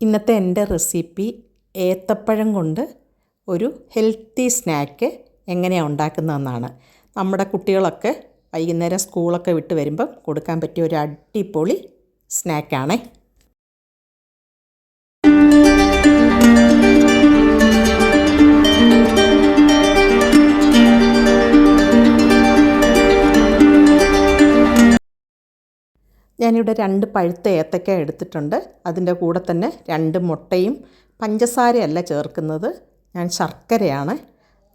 ഇന്നത്തെ എന്റെ റെസിപ്പി ഏത്തപ്പഴം കൊണ്ട് ഒരു ഹെൽത്തി സ്നാക്ക് എങ്ങനെയാണ് ഉണ്ടാക്കുന്നതെന്നാണ്. നമ്മുടെ കുട്ടികളൊക്കെ വൈകുന്നേരം സ്കൂളൊക്കെ വിട്ട് വരുമ്പം കൊടുക്കാൻ പറ്റിയ ഒരു അടിപൊളി സ്നാക്കാണേ. ഞാനിവിടെ രണ്ട് പഴുത്ത ഏത്തക്ക എടുത്തിട്ടുണ്ട്. അതിന്റെ കൂടെ തന്നെ രണ്ട് മുട്ടയും. പഞ്ചസാരയല്ല ചേർക്കുന്നത്. ഞാൻ ശർക്കരയാണ്.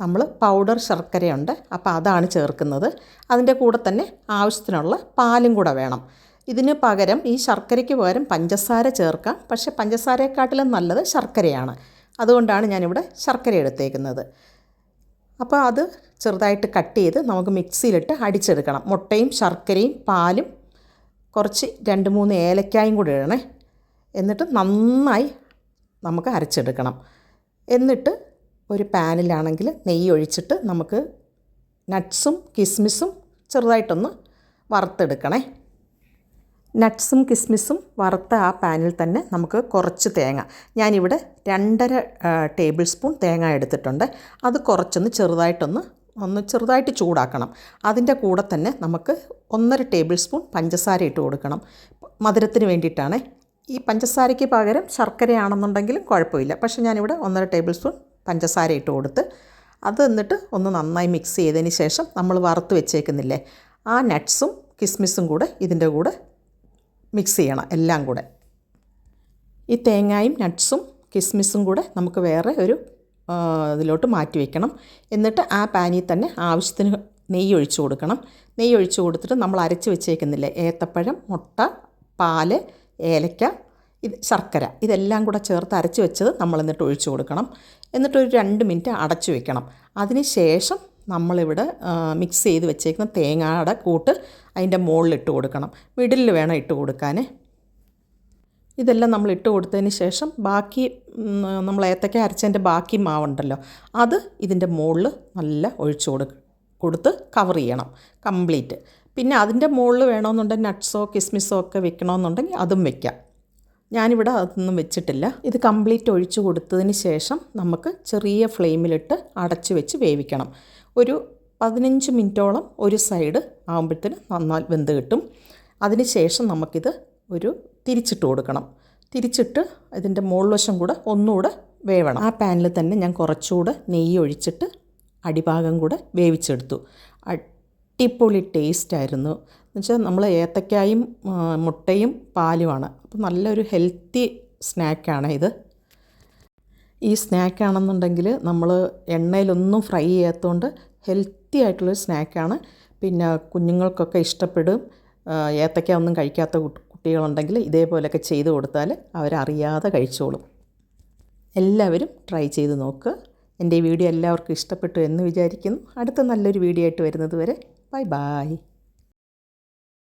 നമ്മൾ പൗഡർ ശർക്കരയുണ്ട്. അപ്പോൾ അതാണ് ചേർക്കുന്നത്. അതിന്റെ കൂടെ തന്നെ ആവശ്യത്തിനുള്ള പാലും കൂടെ വേണം. ഇതിന് പകരം ഈ ശർക്കരയ്ക്ക് പകരം പഞ്ചസാര ചേർക്കാം. പക്ഷേ പഞ്ചസാരയെക്കാട്ടിലും നല്ലത് ശർക്കരയാണ്. അതുകൊണ്ടാണ് ഞാനിവിടെ ശർക്കര എടുത്തേക്കുന്നത്. അപ്പോൾ അത് ചെറുതായിട്ട് കട്ട് ചെയ്ത് നമുക്ക് മിക്സിയിലിട്ട് അടിച്ചെടുക്കണം. മുട്ടയും ശർക്കരയും പാലും കുറച്ച് രണ്ട് മൂന്ന് ഏലക്കായും കൂടി ഇടണേ. എന്നിട്ട് നന്നായി നമുക്ക് അരച്ചെടുക്കണം. എന്നിട്ട് ഒരു പാനിലാണെങ്കിൽ നെയ്യ് ഒഴിച്ചിട്ട് നമുക്ക് നട്ട്സും കിസ്മിസും ചെറുതായിട്ടൊന്ന് വറുത്തെടുക്കണേ. നട്ട്സും കിസ്മിസും വറുത്ത ആ പാനിൽ തന്നെ നമുക്ക് കുറച്ച് തേങ്ങ. ഞാനിവിടെ രണ്ടര ടേബിൾ സ്പൂൺ തേങ്ങ എടുത്തിട്ടുണ്ട്. അത് കുറച്ചൊന്ന് ചെറുതായിട്ടൊന്ന് ഒന്ന് ചെറുതായിട്ട് ചൂടാക്കണം. അതിന്റെ കൂടെ തന്നെ നമുക്ക് ഒന്നര ടേബിൾ സ്പൂൺ പഞ്ചസാര ഇട്ട് കൊടുക്കണം. മധുരത്തിന് വേണ്ടിയിട്ടാണ്. ഈ പഞ്ചസാരയ്ക്ക് പകരം ശർക്കരയാണെന്നുണ്ടെങ്കിലും കുഴപ്പമില്ല. പക്ഷേ ഞാനിവിടെ ഒന്നര ടേബിൾ സ്പൂൺ പഞ്ചസാര ഇട്ട് കൊടുത്ത് അത് എന്നിട്ട് ഒന്ന് നന്നായി മിക്സ് ചെയ്തതിന് ശേഷം നമ്മൾ വറുത്ത് വെച്ചേക്കുന്നില്ലേ ആ നട്ട്സും കിസ്മിസും കൂടെ ഇതിന്റെ കൂടെ മിക്സ് ചെയ്യണം എല്ലാം കൂടെ. ഈ തേങ്ങായും നട്ട്സും കിസ്മിസും കൂടെ നമുക്ക് വേറെ ഒരു ഇതിലോട്ട് മാറ്റി വയ്ക്കണം എന്നിട്ട് ആ പാനിൽ തന്നെ ആവശ്യത്തിന് നെയ്യ് ഒഴിച്ച് കൊടുക്കണം. നെയ്യ് ഒഴിച്ച് കൊടുത്തിട്ട് നമ്മൾ അരച്ച് വെച്ചേക്കുന്നില്ലേ? ഏത്തപ്പഴം മുട്ട പാൽ ഏലക്ക ഇത് ശർക്കര. ഇതെല്ലാം കൂടെ ചേർത്ത് അരച്ച് വെച്ചത് നമ്മൾ എന്നിട്ട് ഒഴിച്ച് കൊടുക്കണം. എന്നിട്ട് ഒരു രണ്ട് മിനിറ്റ് അടച്ചു വെക്കണം. അതിന് ശേഷം നമ്മളിവിടെ മിക്സ് ചെയ്ത് വെച്ചേക്കുന്ന തേങ്ങയുടെ കൂട്ട് അതിന്റെ മുകളിൽ ഇട്ട് കൊടുക്കണം. മിഡിലിൽ വേണം ഇട്ട് കൊടുക്കാൻ ഇതെല്ലാം നമ്മൾ ഇട്ട് കൊടുത്തതിന് ശേഷം ബാക്കി നമ്മൾ ഏത്തക്ക അരച്ചതിന്റെ ബാക്കി മാവുണ്ടല്ലോ അത് ഇതിന്റെ മുകളിൽ നല്ല ഒഴിച്ചു കൊടു കൊടുത്ത് കവർ ചെയ്യണം കംപ്ലീറ്റ് പിന്നെ അതിന്റെ മുകളിൽ വേണമെന്നുണ്ടെങ്കിൽ നട്ട്സോ കിസ്മിസോ ഒക്കെ വെക്കണമെന്നുണ്ടെങ്കിൽ അതും വെക്കാം. ഞാനിവിടെ അതൊന്നും വെച്ചിട്ടില്ല. ഇത് കംപ്ലീറ്റ് ഒഴിച്ചു കൊടുത്തതിന് ശേഷം നമുക്ക് ചെറിയ ഫ്ലെയിമിലിട്ട് അടച്ച് വെച്ച് വേവിക്കണം. ഒരു പതിനഞ്ച് മിനിറ്റോളം ഒരു സൈഡ് ആകുമ്പോഴത്തേന് നന്നാൽ വെന്ത് കിട്ടും. അതിന് ശേഷം നമുക്കിത് ഒരു തിരിച്ചിട്ട് കൊടുക്കണം. തിരിച്ചിട്ട് ഇതിന്റെ മുകൾവശം കൂടെ ഒന്നുകൂടെ വേവണം. ആ പാനിൽ തന്നെ ഞാൻ കുറച്ചുകൂടെ നെയ്യ് ഒഴിച്ചിട്ട് അടിഭാഗം കൂടെ വേവിച്ചെടുത്തു. അടിപൊളി ടേസ്റ്റായിരുന്നു എന്നുവെച്ചാൽ നമ്മൾ ഏത്തക്കായും മുട്ടയും പാലുമാണ്. അപ്പോൾ നല്ലൊരു ഹെൽത്തി സ്നാക്കാണ് ഇത്. ഈ സ്നാക്കാണെന്നുണ്ടെങ്കിൽ നമ്മൾ എണ്ണയിലൊന്നും ഫ്രൈ ചെയ്യാത്തതുകൊണ്ട് ഹെൽത്തി ആയിട്ടുള്ളൊരു സ്നാക്കാണ് പിന്നെ കുഞ്ഞുങ്ങൾക്കൊക്കെ ഇഷ്ടപ്പെടും. ഏത്തക്ക ഒന്നും കഴിക്കാത്ത കുട്ടികളുണ്ടെങ്കിൽ ഇതേപോലെയൊക്കെ ചെയ്ത് കൊടുത്താൽ അവരറിയാതെ കഴിച്ചോളും. എല്ലാവരും ട്രൈ ചെയ്ത് നോക്കുക എന്റെ ഈ വീഡിയോ എല്ലാവർക്കും ഇഷ്ടപ്പെട്ടു എന്ന് വിചാരിക്കുന്നു. അടുത്ത നല്ലൊരു വീഡിയോ ആയിട്ട് വരുന്നത് വരെ ബൈ ബായ്